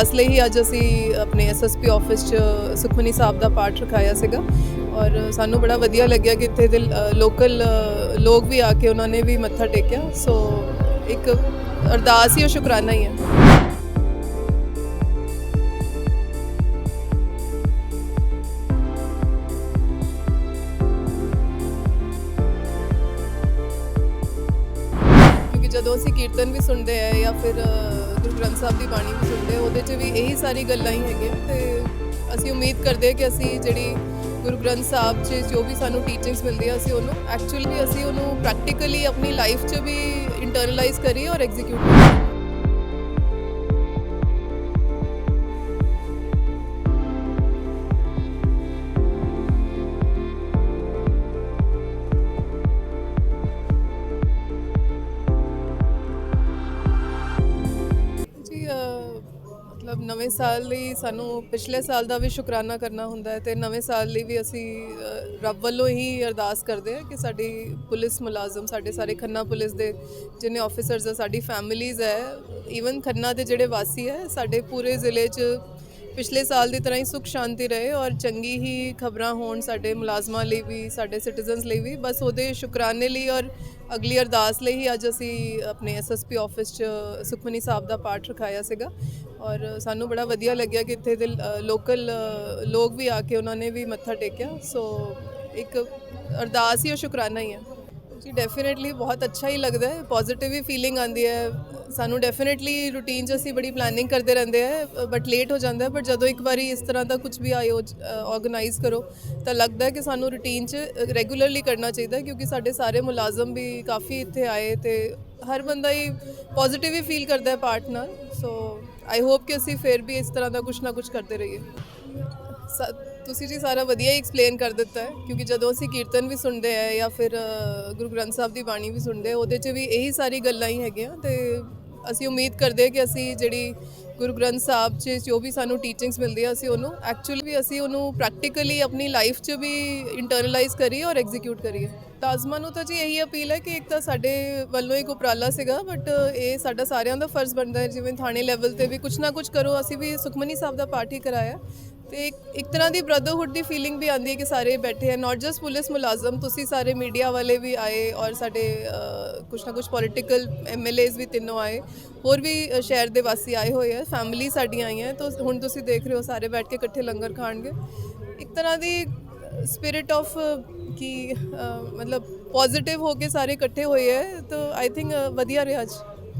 ਇਸ ਲਈ ਹੀ ਅੱਜ ਅਸੀਂ ਆਪਣੇ ਐਸਐਸਪੀ ਆਫਿਸ 'ਚ ਸੁਖਮਨੀ ਸਾਹਿਬ ਦਾ ਪਾਠ ਰਖਾਇਆ ਸੀਗਾ। ਔਰ ਸਾਨੂੰ ਬੜਾ ਵਧੀਆ ਲੱਗਿਆ ਕਿ ਇੱਥੇ ਦੇ ਲੋਕਲ ਲੋਕ ਵੀ ਆ ਕੇ ਉਹਨਾਂ ਨੇ ਵੀ ਮੱਥਾ ਟੇਕਿਆ। ਸੋ ਇੱਕ ਅਰਦਾਸ ਹੀ ਔਰ ਸ਼ੁਕਰਾਨਾ ਹੀ ਹੈ। ਕਿਉਂਕਿ ਜਦੋਂ ਅਸੀਂ ਕੀਰਤਨ ਵੀ ਸੁਣਦੇ ਆ ਜਾਂ ਫਿਰ ਗ੍ਰੰਥ ਸਾਹਿਬ ਦੀ ਬਾਣੀ ਵੀ ਸੁਣਦੇ ਉਹਦੇ 'ਚ ਵੀ ਇਹੀ ਸਾਰੀ ਗੱਲਾਂ ਹੀ ਹੈਗੀਆਂ ਤੇ ਅਸੀਂ ਉਮੀਦ ਕਰਦੇ ਹਾਂ ਕਿ ਅਸੀਂ ਜਿਹੜੀ ਗੁਰੂ ਗ੍ਰੰਥ ਸਾਹਿਬ 'ਚ ਜੋ ਵੀ ਸਾਨੂੰ ਟੀਚਿੰਗਸ ਮਿਲਦੀ ਆ ਅਸੀਂ ਉਹਨੂੰ ਐਕਚੁਅਲੀ ਅਸੀਂ ਉਹਨੂੰ ਪ੍ਰੈਕਟੀਕਲੀ ਆਪਣੀ ਲਾਈਫ 'ਚ ਵੀ ਇੰਟਰਨਲਾਈਜ਼ ਕਰੀਏ ਔਰ ਐਗਜ਼ੀਕਿਊਟ ਕਰੀਏ। ਮਤਲਬ ਨਵੇਂ ਸਾਲ ਲਈ ਸਾਨੂੰ ਪਿਛਲੇ ਸਾਲ ਦਾ ਵੀ ਸ਼ੁਕਰਾਨਾ ਕਰਨਾ ਹੁੰਦਾ ਹੈ ਤੇ ਨਵੇਂ ਸਾਲ ਲਈ ਵੀ ਅਸੀਂ ਅਹ, ਰੱਬ ਵੱਲੋਂ ਹੀ ਅਰਦਾਸ ਕਰਦੇ ਹਾਂ ਕਿ ਸਾਡੀ ਪੁਲਿਸ ਮੁਲਾਜ਼ਮ ਸਾਡੇ ਸਾਰੇ ਖੰਨਾ ਪੁਲਿਸ ਦੇ ਜਿੰਨੇ ਆਫੀਸਰਸ ਆ ਸਾਡੀ ਫੈਮਿਲੀਜ਼ ਹੈ ਈਵਨ ਖੰਨਾ ਦੇ ਜਿਹੜੇ ਵਾਸੀ ਹੈ ਸਾਡੇ ਪੂਰੇ ਜ਼ਿਲ੍ਹੇ 'ਚ ਪਿਛਲੇ ਸਾਲ ਦੀ ਤਰ੍ਹਾਂ ਹੀ ਸੁਖ ਸ਼ਾਂਤੀ ਰਹੇ ਔਰ ਚੰਗੀ ਹੀ ਖਬਰਾਂ ਹੋਣ ਸਾਡੇ ਮੁਲਾਜ਼ਮਾਂ ਲਈ ਵੀ, ਸਾਡੇ ਸਿਟੀਜ਼ਨਸ ਲਈ ਵੀ। ਬਸ ਉਹਦੇ ਸ਼ੁਕਰਾਨੇ ਲਈ ਔਰ ਅਗਲੀ ਅਰਦਾਸ ਲਈ ਹੀ ਅੱਜ ਅਸੀਂ ਆਪਣੇ ਐਸਐਸਪੀ ਆਫਿਸ 'ਚ ਸੁਖਮਨੀ ਸਾਹਿਬ ਦਾ ਪਾਠ ਰਖਾਇਆ ਸੀਗਾ। ਔਰ ਸਾਨੂੰ ਬੜਾ ਵਧੀਆ ਲੱਗਿਆ ਕਿ ਇੱਥੇ ਦੇ ਲੋਕਲ ਲੋਕ ਵੀ ਆ ਕੇ ਉਹਨਾਂ ਨੇ ਵੀ ਮੱਥਾ ਟੇਕਿਆ। ਸੋ ਇੱਕ ਅਰਦਾਸ ਹੀ ਔਰ ਸ਼ੁਕਰਾਨਾ ਹੀ ਹੈ। ਜੀ ਡੈਫੀਨਿਟਲੀ ਬਹੁਤ ਅੱਛਾ ਹੀ ਲੱਗਦਾ ਹੈ ਪੋਜ਼ਿਟਿਵ ਹੀ ਫੀਲਿੰਗ ਆਉਂਦੀ ਹੈ। ਸਾਨੂੰ ਡੈਫੀਨਿਟਲੀ ਰੂਟੀਨ 'ਚ ਅਸੀਂ ਬੜੀ ਪਲੈਨਿੰਗ ਕਰਦੇ ਰਹਿੰਦੇ ਆ ਬਟ ਲੇਟ ਹੋ ਜਾਂਦਾ ਹੈ ਬਟ ਜਦੋਂ ਇੱਕ ਵਾਰੀ ਇਸ ਤਰ੍ਹਾਂ ਦਾ ਕੁਝ ਵੀ ਆਯੋਜ ਆਰਗੇਨਾਈਜ਼ ਕਰੋ, ਤਾਂ ਲੱਗਦਾ ਹੈ ਕਿ ਸਾਨੂੰ ਰੂਟੀਨ 'ਚ ਰੈਗੂਲਰਲੀ ਕਰਨਾ ਚਾਹੀਦਾ ਕਿਉਂਕਿ ਸਾਡੇ ਸਾਰੇ ਮੁਲਾਜ਼ਮ ਵੀ ਕਾਫੀ ਇੱਥੇ ਆਏ ਤੇ ਹਰ ਬੰਦਾ ਹੀ ਪੋਜ਼ਿਟਿਵ ਹੀ ਫੀਲ ਕਰਦਾ ਹੈ ਪਾਰਟ ਨਾਲ। ਸੋ ਆਈ ਹੋਪ ਕਿ ਅਸੀਂ ਫਿਰ ਵੀ ਇਸ ਤਰ੍ਹਾਂ ਦਾ ਕੁਝ ਨਾ ਕੁਝ ਕਰਦੇ ਰਹੀਏ। ਤੁਸੀਂ ਜੀ ਸਾਰਾ ਵਧੀਆ ਹੀ ਐਕਸਪਲੇਨ ਕਰ ਦਿੱਤਾ ਹੈ, ਕਿਉਂਕਿ ਜਦੋਂ ਅਸੀਂ ਕੀਰਤਨ ਵੀ ਸੁਣਦੇ ਆ ਜਾਂ ਫਿਰ ਗੁਰੂ ਗ੍ਰੰਥ ਸਾਹਿਬ ਦੀ ਬਾਣੀ ਵੀ ਸੁਣਦੇ ਆ, ਉਹਦੇ 'ਚ ਵੀ ਇਹੀ ਸਾਰੀ ਗੱਲਾਂ ਹੀ ਹੈਗੀਆਂ ਤੇ ਅਸੀਂ ਉਮੀਦ ਕਰਦੇ ਕਿ ਅਸੀਂ ਜਿਹੜੀ ਗੁਰੂ ਗ੍ਰੰਥ ਸਾਹਿਬ 'ਚ ਜੋ ਵੀ ਸਾਨੂੰ ਟੀਚਿੰਗਸ ਮਿਲਦੀ ਆ ਅਸੀਂ ਉਹਨੂੰ ਐਕਚੁਅਲੀ ਵੀ ਅਸੀਂ ਉਹਨੂੰ ਪ੍ਰੈਕਟੀਕਲੀ ਆਪਣੀ ਲਾਈਫ 'ਚ ਵੀ ਇੰਟਰਨਲਾਈਜ਼ ਕਰੀਏ ਔਰ ਐਗਜ਼ੀਕਿਊਟ ਕਰੀਏ। ਤਾਜ਼ਮਾ ਨੂੰ ਤਾਂ ਜੀ ਇਹੀ ਅਪੀਲ ਹੈ ਕਿ ਇੱਕ ਤਾਂ ਸਾਡੇ ਵੱਲੋਂ ਇੱਕ ਉਪਰਾਲਾ ਸੀਗਾ ਬਟ ਇਹ ਸਾਡਾ ਸਾਰਿਆਂ ਦਾ ਫਰਜ਼ ਬਣਦਾ ਹੈ, ਜਿਵੇਂ ਥਾਣੇ ਲੈਵਲ ਤੇ ਵੀ ਕੁਝ ਨਾ ਕੁਝ ਕਰੋ, ਅਸੀਂ ਵੀ ਸੁਖਮਨੀ ਸਾਹਿਬ ਦਾ ਪਾਠ ਹੀ ਕਰਾਇਆ। ਤੇ ਇੱਕ ਤਰ੍ਹਾਂ ਦੀ ਬ੍ਰਦਰਹੁੱਡ ਦੀ ਫੀਲਿੰਗ ਵੀ ਆਉਂਦੀ ਹੈ ਕਿ ਸਾਰੇ ਬੈਠੇ ਆ ਨਾਟ ਜਸਟ ਪੁਲਿਸ ਮੁਲਾਜ਼ਮ, ਤੁਸੀਂ ਸਾਰੇ ਮੀਡੀਆ ਵਾਲੇ ਵੀ ਆਏ ਔਰ ਸਾਡੇ ਕੁਛ ਨਾ ਕੁਛ ਪੋਲੀਟੀਕਲ ਐਮਐਲਏਜ਼ ਵੀ ਤਿੰਨੋਂ ਆਏ, ਹੋਰ ਵੀ ਸ਼ਹਿਰ ਦੇ ਵਾਸੀ ਆਏ ਹੋਏ ਆ ਫੈਮਿਲੀ ਸਾਡੀਆਂ ਹੈ ਤਾਂ ਹੁਣ ਤੁਸੀਂ ਦੇਖ ਰਹੇ ਹੋ ਸਾਰੇ ਬੈਠ ਕੇ ਇਕੱਠੇ ਲੰਗਰ ਖਾਣਗੇ। ਇੱਕ ਤਰ੍ਹਾਂ ਦੀ ਸਪਿਰਿਟ ਆਫ ਕਿ ਮਤਲਬ ਪੋਜ਼ਿਟਿਵ ਹੋ ਕੇ ਸਾਰੇ ਇਕੱਠੇ ਹੋਏ ਹੈ ਤਾਂ ਆਈ ਥਿੰਕ ਵਧੀਆ ਰਿਹਾ ਅੱਜ।